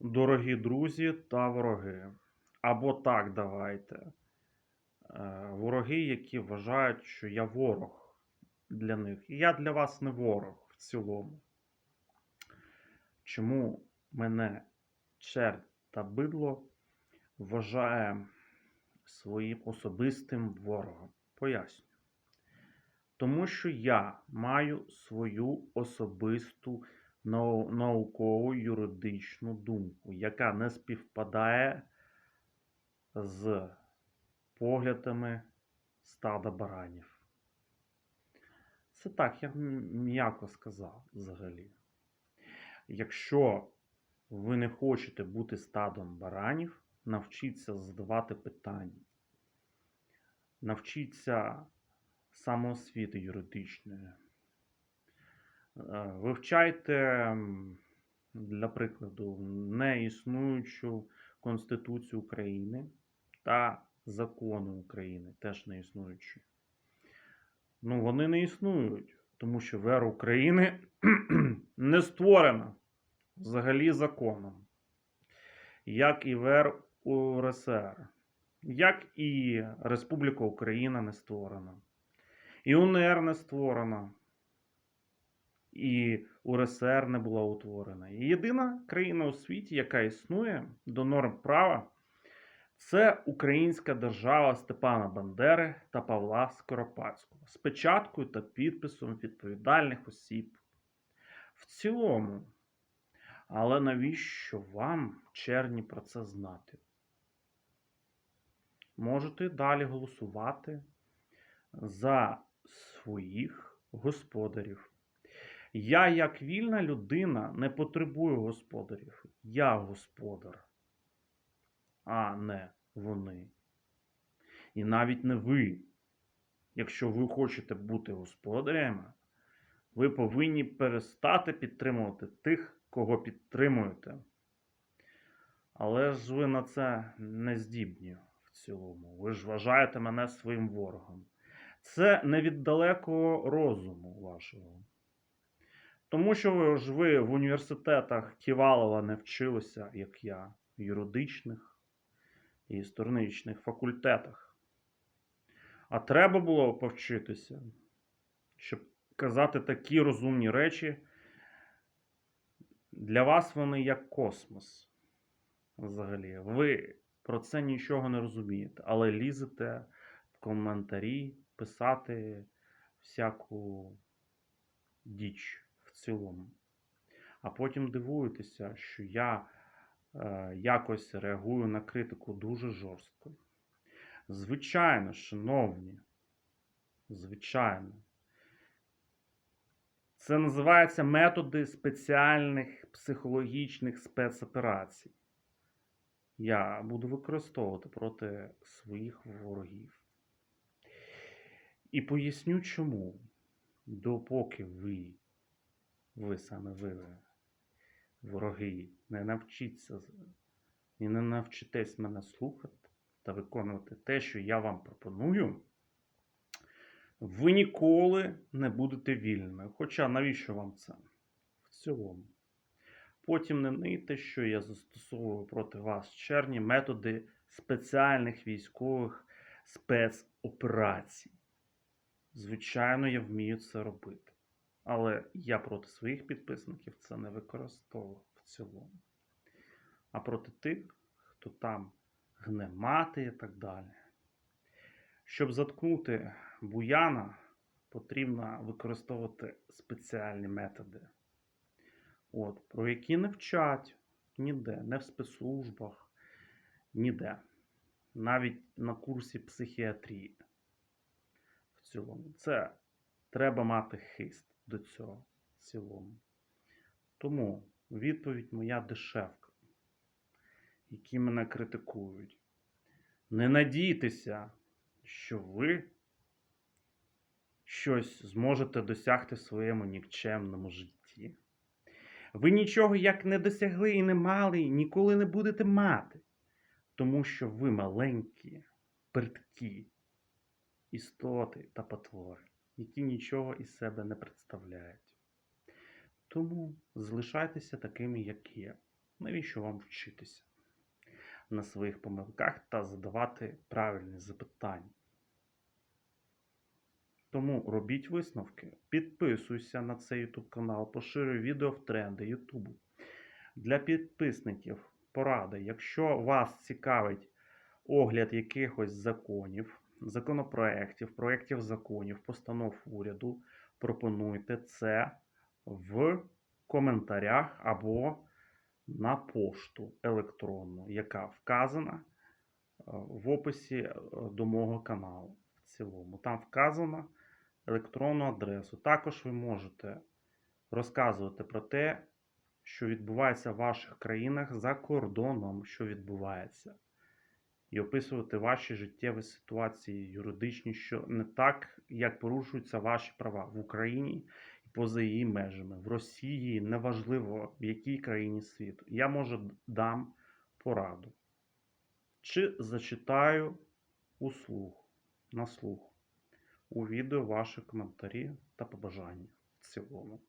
Дорогі друзі та вороги. Або так давайте. Е, Вороги, які вважають, що я ворог для них. І я для вас не ворог в цілому. Чому мене черт та бидло вважає своїм особистим ворогом? Поясню. Тому що я маю свою особисту наукову юридичну думку, яка не співпадає з поглядами стада баранів. Це так, я м'яко сказав взагалі. Якщо ви не хочете бути стадом баранів, навчіться задавати питання. Навчіться самоосвіти юридичної. Е, Вивчайте, для прикладу, неіснуючу Конституцію України та закони України, теж не існуючі. Ну, вони не існують, тому що вера України не створена взагалі законом, як і вер УРСР, як і Республіка Україна не створена, і УНР не створена, і УРСР не була утворена. І єдина країна у світі, яка існує до норм права, це Українська держава Степана Бандери та Павла Скоропадського з печаткою та підписом відповідальних осіб. В цілому. Але навіщо вам, черні, про це знати? Можете далі голосувати за своїх господарів. Я, як вільна людина, не потребую господарів. Я господар, а не вони. І навіть не ви. Якщо ви хочете бути господарями, ви повинні перестати підтримувати тих, кого підтримуєте. Але ж ви на це не здібні в цілому. Ви ж вважаєте мене своїм ворогом. Це не від далекого розуму вашого. Тому що ви ж ви в університетах Ківалова не вчилися, як я, в юридичних і історичних факультетах. А треба було повчитися, щоб казати такі розумні речі. Для вас вони як космос. Взагалі. Ви про це нічого не розумієте, але лізете в коментарі писати всяку діч цілому. А потім дивуєтеся, що я е, якось реагую на критику дуже жорстко. Звичайно, шановні, звичайно. Це називається методи спеціальних психологічних спецоперацій. Я буду використовувати проти своїх ворогів. І поясню чому. Допоки ви, ви саме ви, вороги, не навчіться і не навчитесь мене слухати та виконувати те, що я вам пропоную, ви ніколи не будете вільними. Хоча навіщо вам це? В цілому. Потім не нийте, що я застосовую проти вас черні методи спеціальних військових спецоперацій. Звичайно, я вмію це робити. Але я проти своїх підписників це не використовував в цілому. А проти тих, хто там гне мати і так далі. Щоб заткнути буяна, потрібно використовувати спеціальні методи, от, про які не вчать ніде, не в спецслужбах, ніде. Навіть на курсі психіатрії. В цілому. Це треба мати хист до цього в цілому. Тому відповідь моя дешевка, які мене критикують. Не надійтеся, що ви щось зможете досягти в своєму нікчемному житті. Ви нічого як не досягли і не мали, і ніколи не будете мати, тому що ви маленькі, приткі істоти та потвори, які нічого із себе не представляють. Тому залишайтеся такими, як є. Навіщо вам вчитися на своїх помилках та задавати правильні запитання? Тому робіть висновки, підписуйся на цей YouTube канал, поширюй відео в тренди YouTube. Для підписників порада. Якщо вас цікавить огляд якихось законів, законопроєктів, проєктів законів, постанов уряду, пропонуйте це в коментарях або на пошту електронну, яка вказана е, в описі е, до мого каналу в цілому. Там вказано електронну адресу. Також ви можете розказувати про те, що відбувається в ваших країнах за кордоном, що відбувається, і описувати ваші життєві ситуації юридичні, що не так, як порушуються ваші права в Україні і поза її межами, в Росії, неважливо в якій країні світу. Я може дам пораду. Чи зачитаю услуг на слух у відео ваші коментарі та побажання в цілому.